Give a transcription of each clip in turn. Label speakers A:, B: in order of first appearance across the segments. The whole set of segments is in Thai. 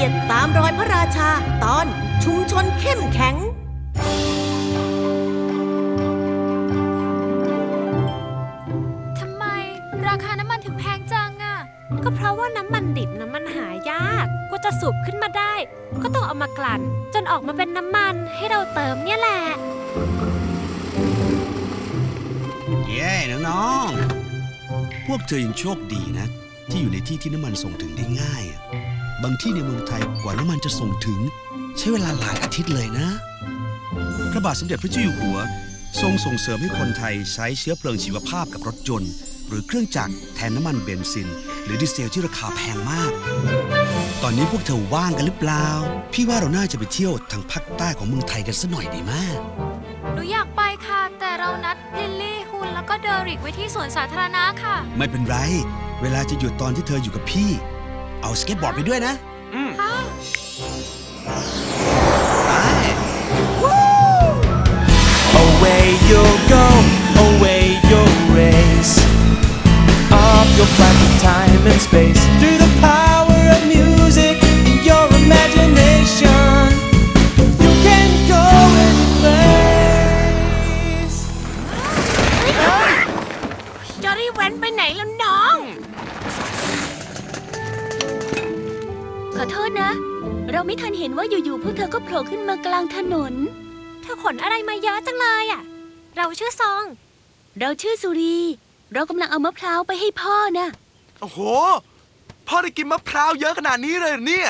A: กียรติตามรอยพระราชาตอนชุมชนเข้มแข็ง
B: ทำไมราคาน้ำมันถึงแพงจังอะ
C: ก็เพราะว่าน้ำมันดิบน้ำมันหายากกว่าจะสูบขึ้นมาได้ ก็ต้องเอามากลั่น จนออกมาเป็นน้ำมันให้เราเติมเนี่ยแหละ
D: เย้น้องๆพวกเธอยังโชคดีนะ ที่อยู่ในที่ที่น้ำมันส่งถึงได้ง่ายอะ บางที่ในเมืองไทยกว่าน้ำมันจะส่งถึง ใช้เวลาหลายอาทิตย์เลยนะ พระบาทสมเด็จพระเจ้าอยู่หัว ทรงส่งเสริมให้คนไทยใช้เชื้อเพลิงชีวภาพกับรถยนต์ หรือเครื่องจักรแทนน้ำมันเบนซิน หรือดีเซลที่ราคาแพงมาก ตอนนี้พวกเธอว่างกันหรือเปล่า พี่ว่าเราน่าจะไปเที่ยวทางภาคใต้ของเมืองไทยกันสัหน่อยดีมาก
B: หนูอยากไปค่ะ แต่เรานัดลิลลี่ฮุนแล้วก็เดอริกไว้ที่สวนสาธารณะค่ะ
D: ไม่เป็นไร เวลาจะหยุดตอนที่เธออยู่กับพี่ เอาสเก็ตบอร์ดไปด้วยนะ
B: ค่ะ
E: Away you'll go, away you'll race Up your flight through time and space Through the power of music and your imagination You can go any place
C: จอรี่แวนไปไหนแล้วน้อง
F: ข อโทษนะ เราไม่ทันเห็นว่าอยู่ๆพวกเธอก็โผล่ขึ้นมากลางถนน
C: เธอขนอะไรมาเยอะจังเลยอะ เราชื่อซอง
F: เราชื่อสุรี เรากำลังเอามะพร้าวไปให้พ่อนะ
G: โอ้โห พ่อได้กินมะพร้าวเยอะขนาดนี้เลยเหรอเนี่ย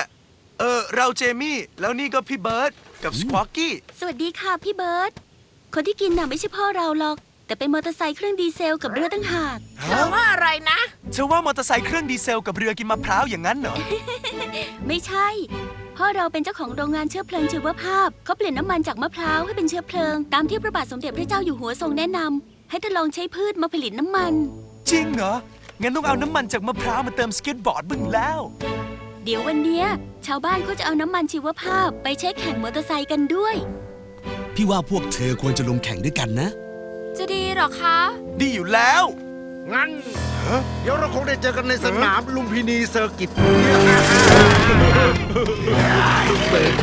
G: เออ เราเจมี่ แล้วนี่ก็พี่เบิร์ดกับสควอกกี้
F: สวัสดีค่ะพี่เบิร์ตคนที่กินน่ะไม่ใช่พ่อเราหรอก แต่เป็นมอเตอร์ไซค์เครื่องดีเซลกับเรือตั้งหาก
G: เธอว่าอะไรนะ เธอว่ามอเตอร์ไซค์เครื่องดีเซลกับเรือกินมะพร้าวอย่างนั้นเหรอ
F: ไม่ใช่ พ่อเราเป็นเจ้าของโรงงานเชื้อเพลิงชีวภาพ เขาเปลี่ยนน้ำมันจากมะพร้าวให้เป็นเชื้อเพลิง ตามที่พระบาทสมเด็จพระเจ้าอยู่หัวทรงแนะนำให้ทดลองใช้พืชมาผลิตน้ำมัน
G: จริงเหรอ งั้นต้องเอาน้ำมันจากมะพร้าวมาเติมสเก็ตบอร์ดบึงแล้ว
F: เดี๋ยววันเนี้ยชาวบ้านเขาจะเอาน้ำมันชีวภาพ ไปใช้แข่งมอเตอร์ไซค์กันด้วย
D: พี่ว่าพวกเธอควรจะลงแข่งด้วยกันนะ
B: จะดีเหรอคะ
G: ดีอยู่แล้ว
H: งั้น เดี๋ยวเราคงได้เจอกันในสนามลุมพินีเซอร์กิต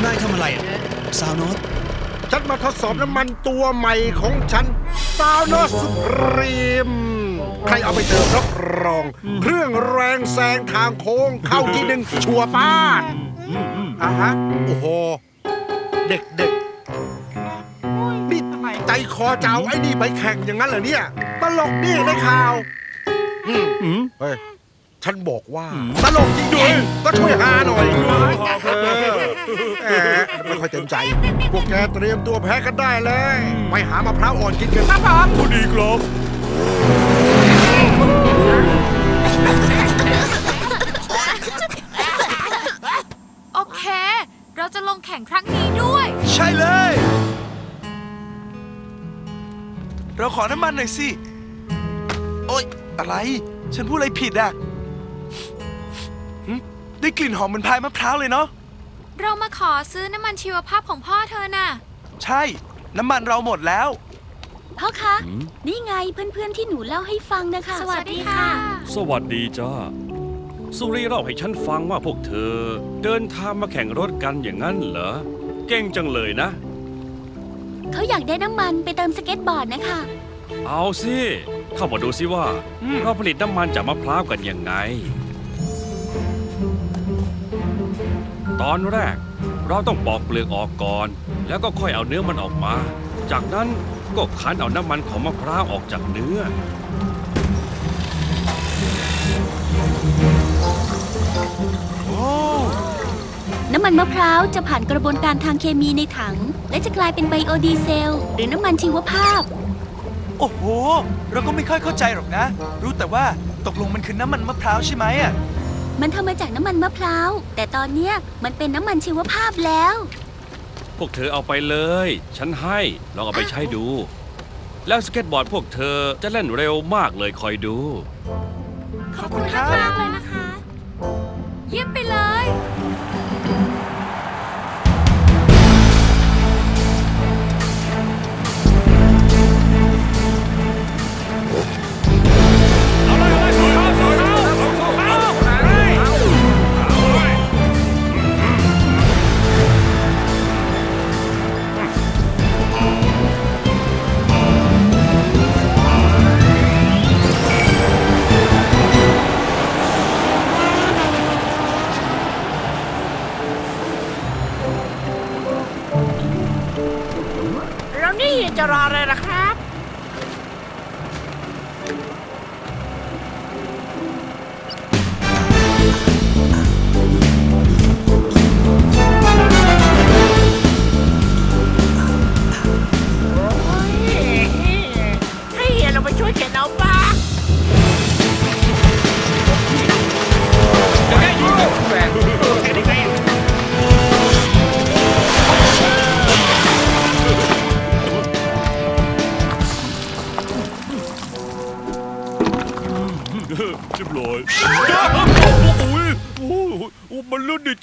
D: นายทำอะไรอะซาวโนต
H: ฉันมาทดสอบน้ำมันตัวใหม่ของฉันซาวโนสุพรีม ใครเอาไปเติมรับรอง เครื่องแรงแซงทางโค้งเข้าที่หนึ่งชัวร์ป้านอะฮะ โอ้โห เด็กๆนี่ใจ คอจะเอาไอ้นี่ไปแข่งอย่างนั้นเหรอเนี่ย ตลกนี่ในข่าวอืมเฮ้ยฉันบอกว่า ตลกจริงๆก็ช่วยหาหน่อยเออแหมไม่ค่อยเต็มใจ พวกแกเตรียมตัวแพ้กันได้เลย ไปหามะพร้าวอ่อนกินกันครับผม
E: ดีครับ
B: โอเค เราจะลงแข่งครั้งนี้ด้วย
G: ใช่เลย เราขอน้ำมันหน่อยสิ โอ๊ย อะไร ฉันพูดอะไรผิดอะหึได้กลิ่นหอมเหมือนพายมะพร้าวเลยเนาะ
B: เรามาขอซื้อน้ำมันชีวภาพของพ่อเธอน่ะ
G: ใช่ น้ำมันเราหมดแล้ว
F: พ่อคะ นี่ไงเพื่อนๆที่หนูเล่าให้ฟังนะคะ
B: สวัสดีค่ะ
I: สวัสดีจ้า สุรีเล่าให้ฉันฟังว่าพวกเธอ เดินทางมาแข่งรถกันอย่างนั้นเหรอ เก่งจังเลยนะ
F: เขาอยากได้น้ำมันไปเติมสเก็ตบอร์ดนะคะ
I: เอาสิ เข้ามาดูสิว่า
G: อืม
I: เราผลิตน้ำมันจากมะพร้าวกันยังไง ตอนแรก เราต้องปอกเปลือกออกก่อน แล้วก็ค่อยเอาเนื้อมันออกมา จากนั้นก็คั้นเอาน้ำมันของมะพร้าวออกจากเนื้อ
G: โอ้
F: น้ำมันมะพร้าวจะผ่านกระบวนการทางเคมีในถัง และจะกลายเป็นไบโอดีเซล หรือน้ำมันชีวภาพ
G: โอ้โห เราก็ไม่ค่อยเข้าใจหรอกนะ รู้แต่ว่าตกลงมันคือน้ำมันมะพร้าวใช่ไหมอะ
F: มันทำมาจากน้ำมันมะพร้าว แต่ตอนเนี้ยมันเป็นน้ำมันชีวภาพแล้ว
I: พวกเธอเอาไปเลย ฉันให้ ลองเอาไปใช้ดู แล้วสเก็ตบอร์ดพวกเธอจะเล่นเร็วมากเลยคอยดู
B: ขอบคุณมากๆเลยนะคะ เยี่ยมไปเลย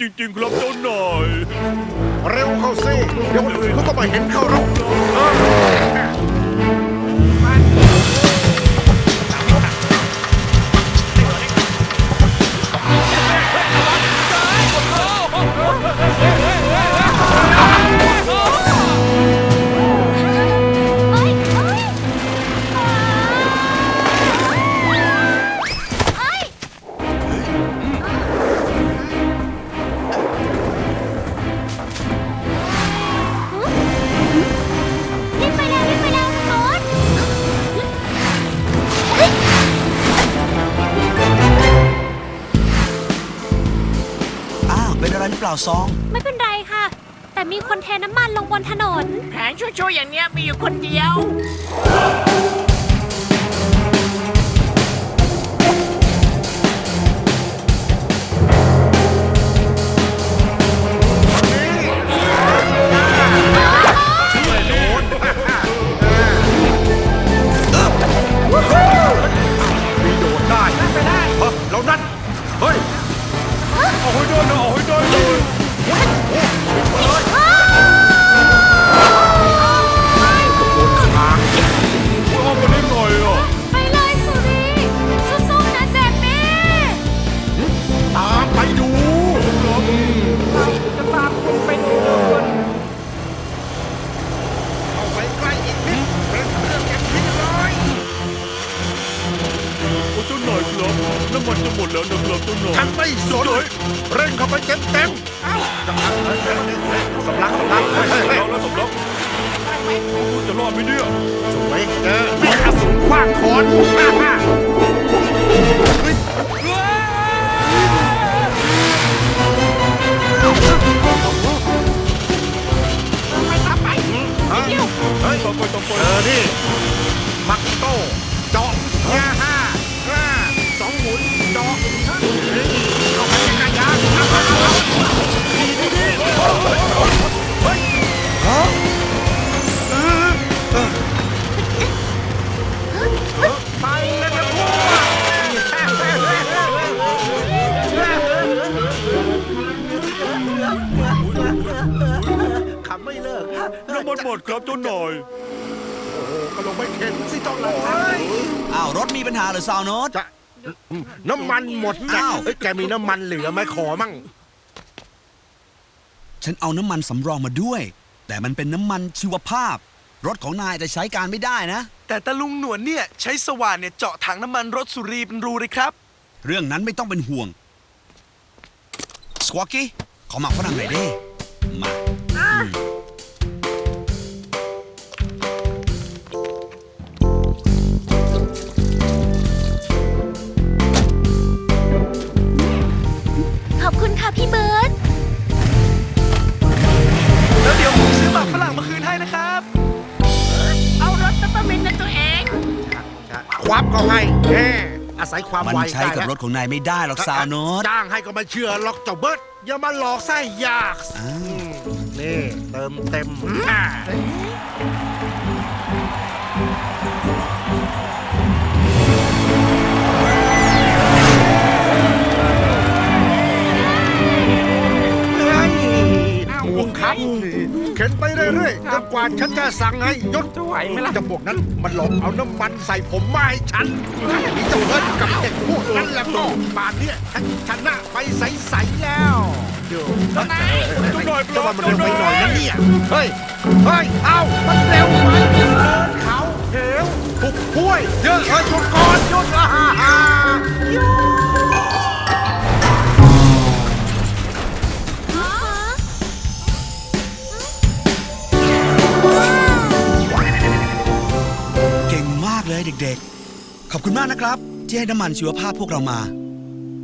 J: จริง
I: ๆ ครับเจ้านาย
H: เร็วเข้าสิเดี๋ยวคนอื่นเขาก็มาเห็นเข้ารั
B: บ
D: ซอง
C: ไม่เป็นไรค่ะ แต่มีคนเทน้ำมันลงบนถนน
J: แผนช่วยๆอย่างเนี้ยมีอยู่คนเดียว
H: มีโดดได้เฮ้ยเรานั่นเฮ้ย
I: เอาให้ได้นะเอาให้ได้เแล้วนะครับเจ้านาย
H: ฉันไม่สนเร่งเข้าไปเต็มเต็มๆเอ้าสำลักเฮ้ยเฮ้ยเฮ้ยสำลักสำลักเฮ้ยเฮ้ยเฮ้ย
I: แล้วแล้วสำลักจะรอดไหมเนี่ย
H: สวยเจอมีอสูรขว้างคอนฮ่าฮ่า
D: ญหาเหรือซาวโนต
H: จะน้ำมันหมดนะ
D: อ้าว
H: เอ้ยแกมีน้ำมันเหลือไหมขอมั่ง
D: ฉันเอาน้ำมันสำรองมาด้วย แต่มันเป็นน้ำมันชีวภาพ รถของนายแต่ใช้การไม่ได้นะ
G: แต่ตาลุงหนวดเนี่ย ใช้สว่านเนี่ยเจาะถังน้ำมันรถสุรีเป็นรูเลยครับ
D: เรื่องนั้นไม่ต้องเป็นห่วง สควอกี้ขอหมักฝรั่งหน่อยดิมา อา
H: ศัยความ
D: มัน
H: ไว
D: ใช้กับรถของนายไม่ได้หรอกซาวโนต
H: จ้างให้ก็ไม่เชื่อหรอกเจ้าเบิร์ดอย่ามาหลอกไส้ยาก
D: อ้าว
H: นี่เติมเต็มอ่า หมวกครับเข็นไปเรื่อยๆจนกว่าฉันจะสั่งให้ยศ
J: จะไหวไหมล่ะ
H: จะพวกนั้น มันหลอกเอาน้ำมันใส่ผมมาให้ฉันถ้ามีเจ้าเบิร์ดกับเด็กพวกนั้นแล้วก็ป่านเนี้ยฉันชนะไปใสๆแล้วเดี๋ยว
I: เจ้านายเจ้านาย
H: จะว่ามันเร็วไปหน่อยนะเนี่ยเฮ้ยเฮ้ยเอ้ามันเร็วไปเดินเขาเหวถูกห้วยเยอะเอ้ยหยุดก่อนหยุดอ่าฮ่าฮ่าหยุด
D: ขอบคุณมากนะครับ ที่ให้น้ำมันชีวภาพพวกเรามา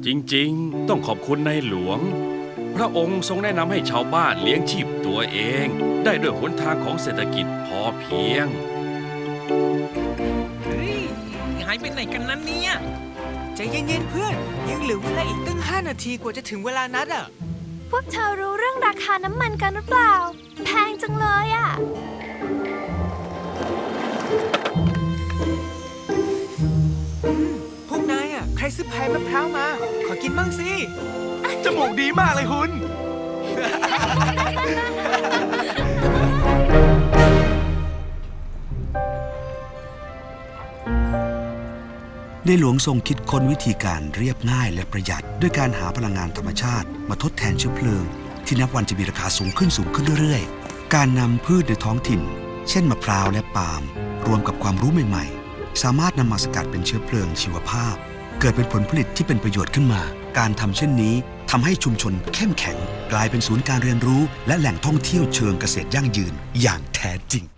I: จริงๆ ต้องขอบคุณในหลวง พระองค์ทรงแนะนำให้ชาวบ้านเลี้ยงชีพตัวเอง ได้ด้วยหนทางของเศรษฐกิจพอเพียง
J: เฮ้ยหายไปไหนกันนั้นเนี่ยใจเย็นๆเพื่อน ยังเหลือเวลาอีกตั้ง 5 นาทีกว่าจะถึงเวลานัดอะ
B: พวกเธอรู้เรื่องราคาน้ำมันกันหรือเปล่า แพงจังเลยอะ
J: มะพร้าวมา ขอกินบ้างสิ
G: จมูกดีมากเลยคุณ
D: ในหลวงทรงคิดค้นวิธีการเรียบง่ายและประหยัด ด้วยการหาพลังงานธรรมชาติ มาทดแทนเชื้อเพลิง ที่นับวันจะมีราคาสูงขึ้นสูงขึ้นเรื่อยๆ การนำพืชในท้องถิ่น เช่นมะพร้าวและปาล์มรวมกับความรู้ใหม่ๆ สามารถนำมาสกัดเป็นเชื้อเพลิงชีวภาพ เกิดเป็นผลผลิตที่เป็นประโยชน์ขึ้นมา การทำเช่นนี้ทำให้ชุมชนเข้มแข็ง กลายเป็นศูนย์การเรียนรู้ และแหล่งท่องเที่ยวเชิงเกษตรยั่งยืนอย่างแท้จริง